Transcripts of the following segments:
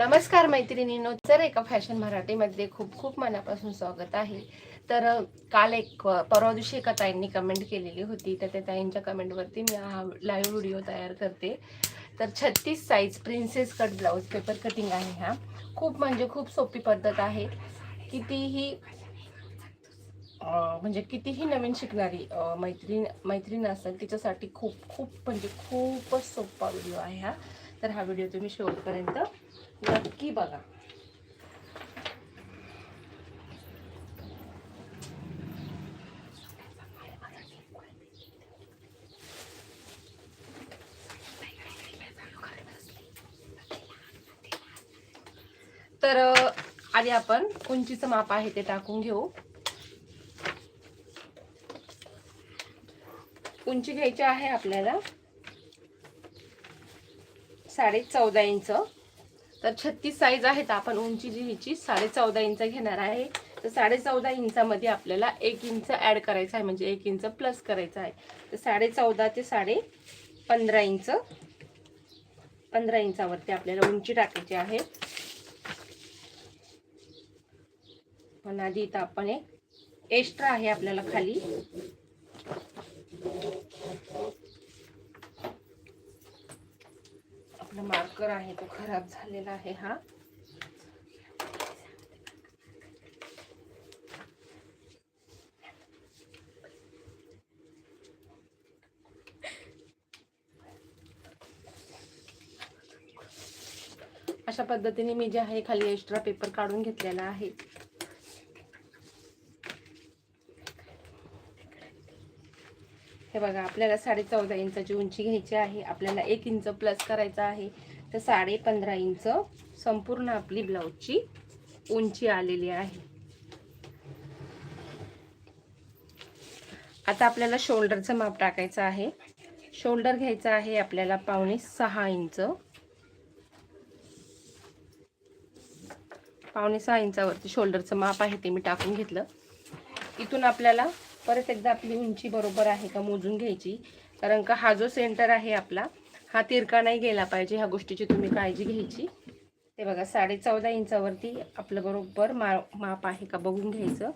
नमस्कार मैत्रिणींनो तर एका फॅशन मराठीमध्ये खूप खूप मनापासून स्वागत आहे. तर काल एक परवा दिवशी एका ताईंनी कमेंट केलेली होती. तर त्या ताईंच्या कमेंटवरती मी हा लाईव्ह व्हिडिओ तयार करते. तर छत्तीस size princess cut blouse paper cutting आहे हा. खूप म्हणजे खूप सोपी पद्धत आहे. कितीही म्हणजे कितीही नवीन शिकणारी मैत्रीण मैत्रीण असेल तिच्यासाठी खूप खूप म्हणजे खूपच सोपा व्हिडिओ आहे हा. तर हा व्हिडिओ तुम्ही शेवटपर्यंत नक्की बघा. तर आधी आपण उंचीचं माप आहे ते टाकून घेऊ. उंची घ्यायची आहे आपल्याला साडे चौदा इंच. तर छत्तीस साईज आहे तर आपण उंची जी हिची साडे चौदा इंच घेणार आहे. तर साडे चौदा इंचामध्ये आपल्याला एक इंच ॲड करायचं आहे म्हणजे एक इंच प्लस करायचं आहे. तर साडे चौदा ते साडे पंधरा इंच. पंधरा इंचावरती आपल्याला उंची टाकायची आहे. पण आधी इथं आपण एक एक्स्ट्रा आहे आपल्याला खाली. कुकर आहे तो खराब झालेला आहे हा. अशा पद्धतीने मी जे आहे खाली एक्स्ट्रा पेपर काढून घेतलेला आहे. हे बघा आपल्याला साडे चौदा इंचाची उंची घ्यायची आहे. आपल्याला एक इंच प्लस करायचा आहे. तर साडे पंधरा इंच संपूर्ण आपली ब्लाऊजची उंची आलेली आहे. आता आपल्याला शोल्डरचं माप टाकायचं आहे. शोल्डर घ्यायचं आहे आपल्याला पावणे सहा इंच. पावणे सहा इंचावरती शोल्डरचं माप आहे ते मी टाकून घेतलं. इथून आपल्याला परत एकदा आपली उंची बरोबर आहे का मोजून घ्यायची. कारण का हा जो सेंटर आहे आपला हा तिरका नाही गेला पाहिजे ह्या गोष्टीची तुम्ही काळजी घ्यायची. ते बघा साडे चौदा इंचावरती आपलं बरोबर मा माप आहे का बघून घ्यायचं.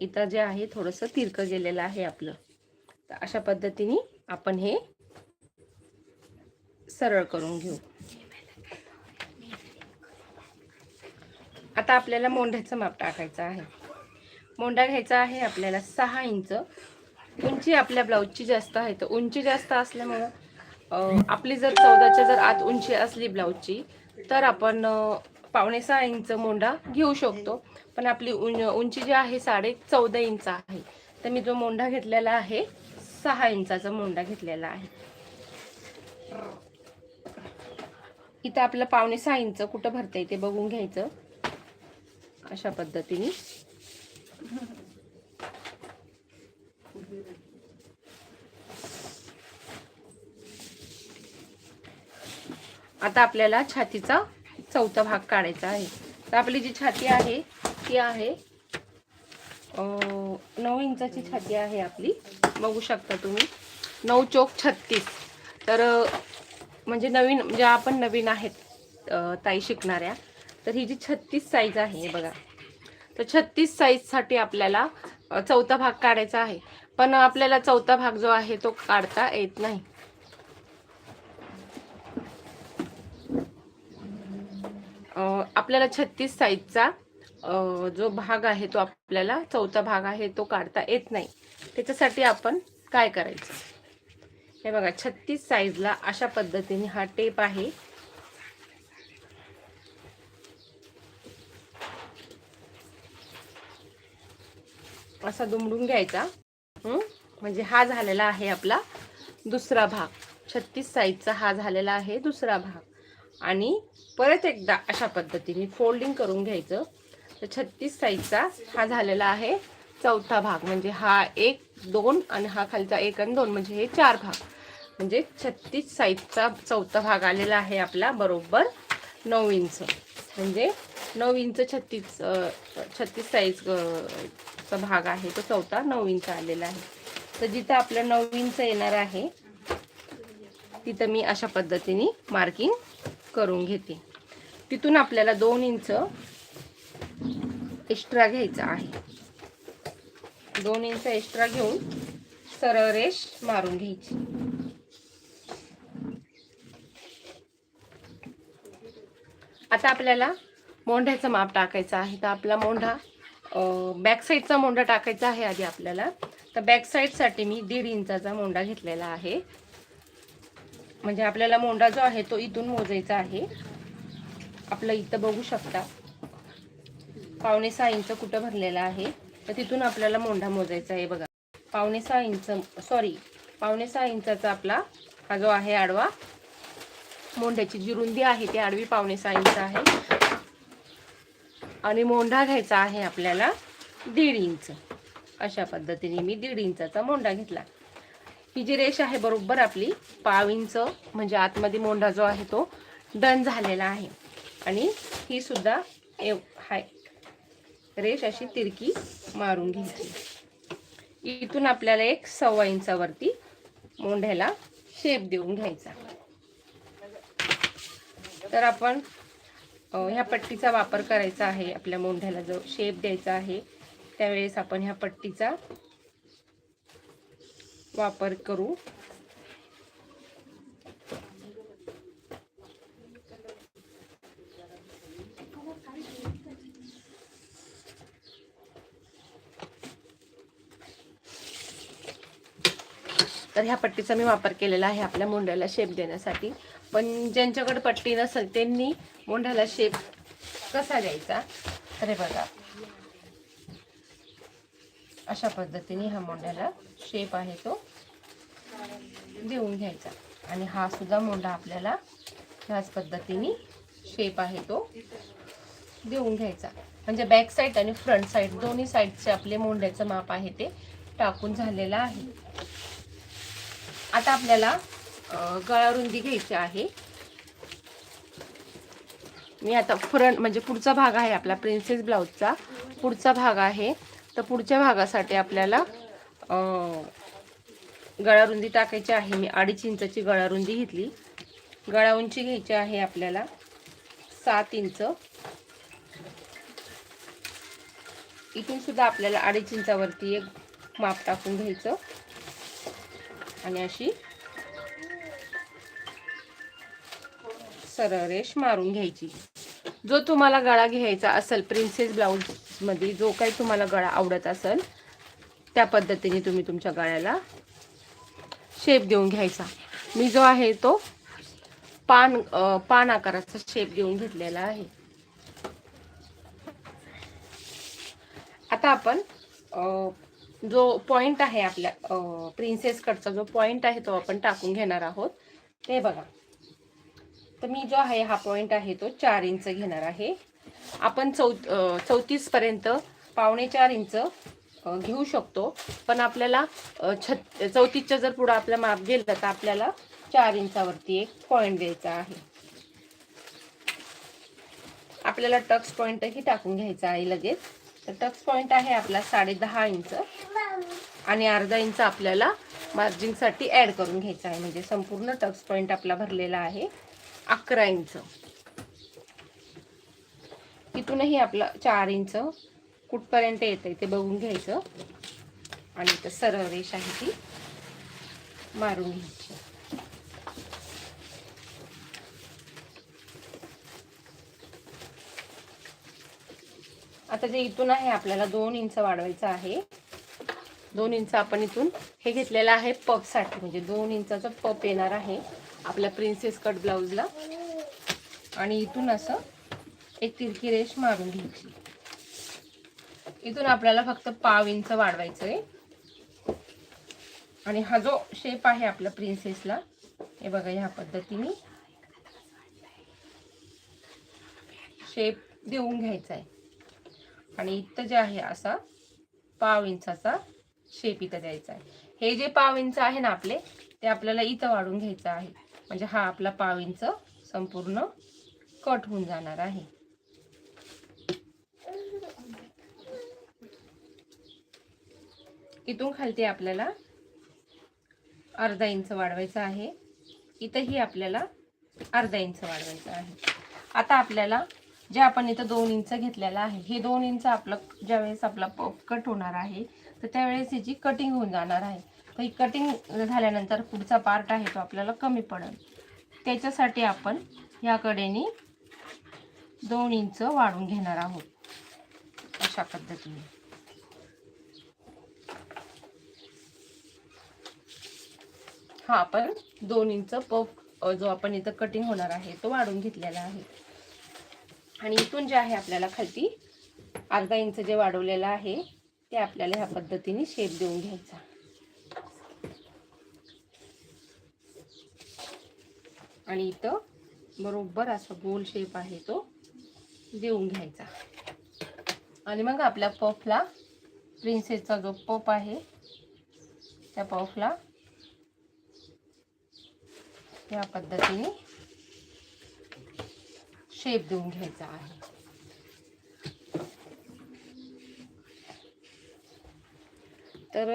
इथं जे आहे थोडंसं तिरकं गेलेलं आहे आपलं. तर अशा पद्धतीने आपण हे सरळ करून घेऊ. आता आपल्याला मोंढ्याचं माप टाकायचं आहे. मोंढा घ्यायचा आहे आपल्याला सहा इंच. उंची आपल्या ब्लाऊजची जास्त आहे. तर उंची जास्त असल्यामुळं आपली जर चौदाच्या जर आत उंची असली ब्लाऊजची तर आपण पावणे सहा इंच मोंडा घेऊ शकतो. पण आपली उं उंची जी आहे साडे चौदा इंच आहे. तर मी जो मोंढा घेतलेला आहे सहा इंचाचा मोंढा घेतलेला आहे. इथं आपलं पावणे सहा इंच कुठं भरता येते बघून घ्यायचं. अशा पद्धतीने. आता आपल्याला छातीचा चौथा भाग काढायचा आहे. तर आपली जी छाती आहे ती आहे नऊ इंचाची छाती आहे आपली. बघू शकता तुम्ही. नऊ चोक छत्तीस. तर म्हणजे नवीन म्हणजे आपण नवीन आहेत ताई शिकणाऱ्या. तर ही जी छत्तीस साईज आहे बघा. तर छत्तीस साईजसाठी आपल्याला चौथा भाग काढायचा आहे. पण आपल्याला चौथा भाग जो आहे तो काढता येत नाही. आपल्याला छत्तीस साईजचा जो भाग आहे तो आपल्याला चौथा भाग आहे तो काढता येत नाही. त्याच्यासाठी आपण काय करायचं? हे बघा छत्तीस साईजला अशा पद्धतीने हा टेप आहे. असा दुमडून घ्यायचा. म्हणजे हा झालेला आहे आपला दुसरा भाग. छत्तीस साईजचा हा झालेला आहे दुसरा भाग. आणि परत एकदा अशा पद्धतीने फोल्डिंग करून घ्यायचं. तर छत्तीस साईजचा हा झालेला आहे चौथा भाग. म्हणजे हा एक दोन आणि हा खालचा एक आणि दोन. म्हणजे हे चार भाग. म्हणजे छत्तीस साईजचा चौथा भाग आलेला आहे आपला बरोबर नऊ इंच. म्हणजे नऊ इंच छत्तीस छत्तीस साईज चा भाग आहे. तो चौथा नऊ इंच आलेला आहे. तर जिथं आपलं नऊ इंच येणार आहे तिथं मी अशा पद्धतीने मार्किंग करून घेते. तिथून आपल्याला दोन इंच एक्स्ट्रा घ्यायचा आहे. दोन इंच एक्स्ट्रा घेऊन सरळ रेष मारून घ्यायची. आता आपल्याला मोंढ्याचं माप टाकायचं आहे. तर आपला मोंढा बॅक साईडचा मोंढा टाकायचा आहे आधी आपल्याला. तर बॅक साईडसाठी मी दीड इंचाचा मोंढा घेतलेला आहे. म्हणजे आपल्याला मोंढा जो आहे तो इथून मोजायचा आहे. आपलं इथं बघू शकता. पावणे सहा इंच कुठं भरलेला आहे. तर तिथून आपल्याला मोंढा मोजायचा आहे बघा. पावणे सहा इंच सॉरी पावणे सहा इंचाचा आपला हा जो आहे आडवा मोंढ्याची जी रुंदी आहे ती आडवी पावणे सहा इंच आहे. आणि मोंढा घ्यायचा आहे आपल्याला दीड इंच. अशा पद्धतीने मी दीड इंचाचा मोंढा घेतला. ही जी रेष आहे बरोबर आपली पाव इंच म्हणजे आतमध्ये मोंढा जो आहे तो डन झालेला आहे. आणि ही सुद्धा एव हाय. रेष अशी तिरकी मारून घ्यायची. इथून आपल्याला एक सव्वा इंचावरती मोंढ्याला शेप देऊन घ्यायचा. तर आपण ह्या पट्टीचा वापर करायचा आहे. आपल्या मोंढ्याला जो शेप द्यायचा आहे त्यावेळेस आपण ह्या पट्टीचा वापर करू. तर ह्या पट्टीचा मी वापर केलेला आहे आपल्या मोंढ्याला शेप देण्यासाठी. पण ज्यांच्याकडे पट्टी नसेल त्यांनी मोंढ्याला शेप कसा द्यायचा? तर हे बघा. अशा पद्धतीने हा मोंढ्याला शेप आहे तो. देऊन घ्यायचा. आणि हा सुद्धा मोंढा आपल्याला ह्याच पद्धतीने शेप आहे तो. देऊन घ्यायचा. म्हणजे बॅक साईड आणि फ्रंट साईड दोन्ही साईडचे आपले मोंढ्याचं माप आहे ते टाकून झालेलं आहे. आता आपल्याला गळा रुंदी घ्यायची आहे. मी आता फ्रंट म्हणजे पुढचा भाग आहे आपला प्रिन्सेस ब्लाऊजचा पुढचा भाग आहे तर पुढच्या भागासाठी आपल्याला गळारुंदी टाकायची आहे. मी अडीच इंचाची गळारुंदी घेतली. गळा उंची घ्यायची आहे आपल्याला सात इंच. इथून सुद्धा आपल्याला अडीच इंचावरती एक माप टाकून घ्यायचं. आणि अशी सरळ रेष मारून घ्यायची. जो तुम्हाला गळा घ्यायचा असेल प्रिन्सेस ब्लाऊज मध्ये जो काही तुम्हाला गळा आवडत असेल त्या पद्धतीने तुम्ही तुमच्या गळ्याला शेप देऊन घ्यायचा. मी जो आहे तो पान पान आकाराचा शेप देऊन घेतलेला आहे. आता आपण जो पॉइंट आहे आपल्या प्रिन्सेस कटचा जो पॉइंट आहे तो आपण टाकून घेणार आहोत. ते बघा. तर मी जो आहे हा पॉइंट आहे तो चार इंच घेणार आहे. आपण चौ चौतीस पर्यंत पावणे चार इंच घेऊ शकतो. पण आपल्याला छत चौतीसच्या जर पुढं आपलं माप गेलं तर आपल्याला चार इंचावरती एक पॉईंट द्यायचा आहे. आपल्याला टक्स पॉईंटही टाकून घ्यायचा आहे लगेच. तर टक्स पॉईंट आहे आपला साडे दहा इंच. आणि अर्धा इंच आपल्याला मार्जिंगसाठी ॲड करून घ्यायचा आहे. म्हणजे संपूर्ण टक्स पॉईंट आपला भरलेला आहे अकरा इंच. इथूनही आपलं चार इंच कुठपर्यंत येते ते बघून घ्यायचं. आणि इथं सरळ रेष आहे ती. मारून घ्यायची. आता जे इथून आहे आपल्याला दोन इंच वाढवायचं आहे. दोन इंच आपण इथून हे घेतलेलं आहे पपसाठी म्हणजे दोन इंचाचा पप येणार आहे आपल्या प्रिन्सेस कट ब्लाऊजला. आणि इथून असं एक तिरकी रेष मारून घ्यायची. इथून आपल्याला फक्त पाव इंच वाढवायचं आहे आणि हा जो शेप आहे आपला प्रिन्सेसला हे बघा ह्या पद्धतीने शेप देऊन घ्यायचा आहे आणि इथं जे आहे असा पाव इंचाचा शेप इथं द्यायचा आहे हे जे पाव इंच आहे ना आपले ते आपल्याला इथं वाढून घ्यायचं आहे. म्हणजे हा आपला पाव इंच संपूर्ण कट होऊन जाणार आहे. इथून खालती आपल्याला अर्धा इंच वाढवायचं आहे. इथंही आपल्याला अर्धा इंच वाढवायचं आहे. आता आपल्याला जे आपण इथं दोन इंच घेतलेलं आहे हे दोन इंच आपलं ज्यावेळेस आपला पप कट होणार आहे तर त्यावेळेस ह्याची कटिंग होऊन जाणार आहे. तर ही कटिंग झाल्यानंतर पुढचा पार्ट आहे तो आपल्याला कमी पडेल. त्याच्यासाठी आपण ह्याकडेने कडेने दोन इंच वाढून घेणार आहोत. अशा पद्धतीने. हा आपण दोन इंच पफ जो आपण इथं कटिंग होणार आहे तो वाढून घेतलेला आहे. आणि इथून जे आहे आपल्याला खालती अर्धा इंच जे वाढवलेलं आहे ते आपल्याला ह्या पद्धतीने शेप देऊन घ्यायचा. आणि इथं बरोबर असा गोल शेप आहे तो देऊन घ्यायचा. आणि मग आपल्या पफला प्रिन्सेसचा जो पफ आहे त्या पफला या पद्धतीने शेप देऊन घ्यायचा आहे. तर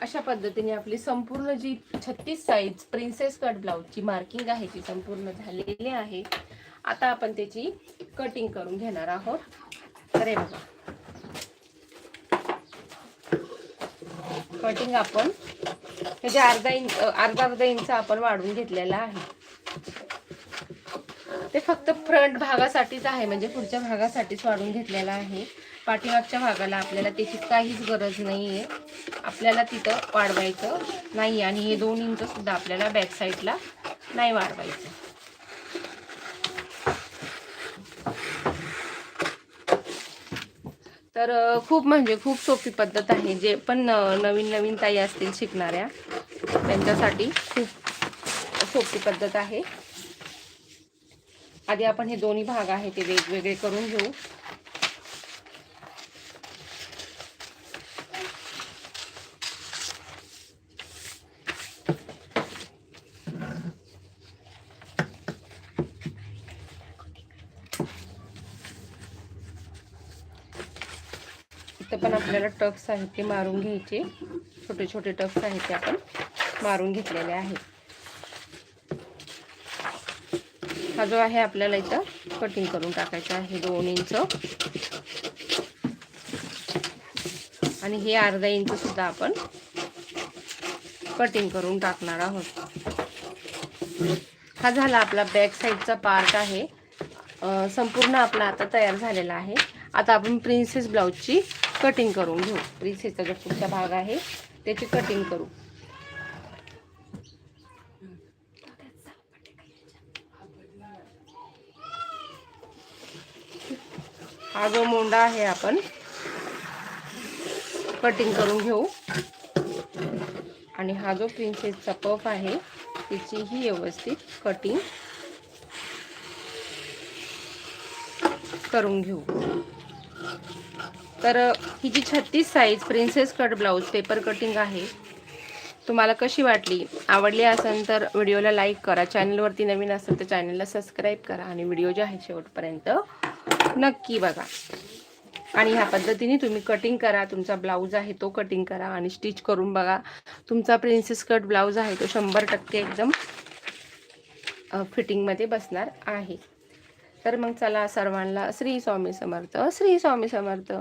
अशा पद्धतीने आपली संपूर्ण जी छत्तीस साईज प्रिन्सेस कट ब्लाऊजची मार्किंग आहे ती संपूर्ण झालेली आहे. आता आपण त्याची कटिंग करून घेणार आहोत. तर हे बघा. कटिंग आपण म्हणजे अर्धा इंच अर्धा अर्धा इंच आपण वाढवून घेतलेला आहे. ते फक्त फ्रंट भागासाठीच आहे म्हणजे पुढच्या भागासाठीच वाढून घेतलेला आहे. पाठीमागच्या भागाला आपल्याला त्याची काहीच गरज नाही आहे आपल्याला तिथं वाढवायचं नाही आणि हे दोन इंच सुद्धा आपल्याला बॅक साईडला नाही वाढवायचं. तर खूप म्हणजे खूप सोपी पद्धत आहे जे पण नवीन नवीन ताई असतील शिकणाऱ्या. खूप सोपी पद्धत आहे. आधी आपण हे भाग आहे ते वेगवेगळे करून टक्स ते मारून घ्यायचे. छोटे टक्स आपण. मारून घेतलेले आहेत हा जो आहे आपल्याला इथं कटिंग करून टाकायचा आहे दोन इंच आणि हे अर्धा इंच सुद्धा आपण कटिंग करून टाकणार आहोत. हा झाला आपला बॅक साईडचा पार्ट आहे. संपूर्ण आपला आता तयार झालेला आहे. आता आपण प्रिन्सेस ब्लाऊजची कटिंग करून घेऊ. प्रिन्सेसचा जो पुढचा भाग आहे त्याची कटिंग करू. हा जो मोंडा आहे आपण कटिंग करून घेऊ. आणि हा जो प्रिन्सेसचा पफ आहे तिचीही व्यवस्थित कटिंग करून घेऊ. तर ही जी छत्तीस size princess cut blouse paper cutting आहे तुम्हाला कशी वाटली? आवडली असेल तर व्हिडिओला लाईक करा. चॅनलवरती नवीन असेल तर चॅनलला सबस्क्राईब करा. आणि व्हिडिओ जे आहे शेवटपर्यंत नक्की बघा. आणि ह्या पद्धतीने तुम्ही कटिंग करा. तुमचा ब्लाऊज आहे तो कटिंग करा आणि स्टिच करून बघा. तुमचा प्रिन्सेस कट ब्लाऊज आहे तो शंभर टक्के एकदम फिटिंगमध्ये बसणार आहे. तर मग चला सर्वांना श्री स्वामी समर्थ श्री स्वामी समर्थ.